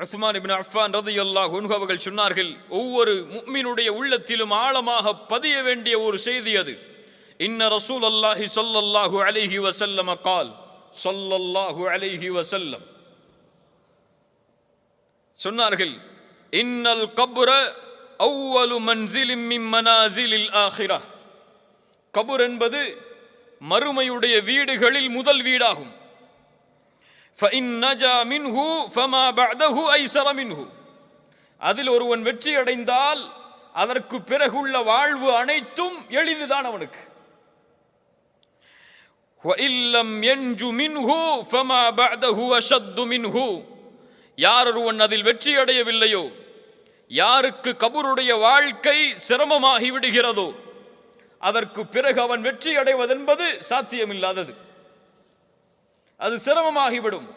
Usman ibn Affan ரதியல்லாஹு அன்ஹு அவர்கள் சொன்னார்கள் ஒவ்வொரு முக்மினுடைய உள்ளத்திலும் ஆழமாக பதிய வேண்டிய ஒரு செய்தி அது. இன்ன ரசூல் அல்லாஹி சொல்லல்லாஹு அலிஹி வசல்லம் கால் சொல்லல்லாஹு அலிஹி வசல்லம் சொன்னார்கள் இன்னல் கபுர அவ்வலு மன்சிலிம் மின் மனாசிலில் ஆஹிரா. கபுர் என்பது மறுமையுடைய வீடுகளில் முதல் வீடாகும். அதில் ஒருவன் வெற்றி அடைந்தால் அதற்கு பிறகுள்ள வாழ்வு அனைத்தும் எளிதுதான் அவனுக்கு. யார் ஒருவன் அதில் வெற்றி அடையவில்லையோ யாருக்கு கபூருடைய வாழ்க்கை சிரமமாகி விடுகிறதோ அதற்கு பிறகு அவன் வெற்றி அடைவதென்பது சாத்தியமில்லாதது. அது சிரமமாகிவிடும்.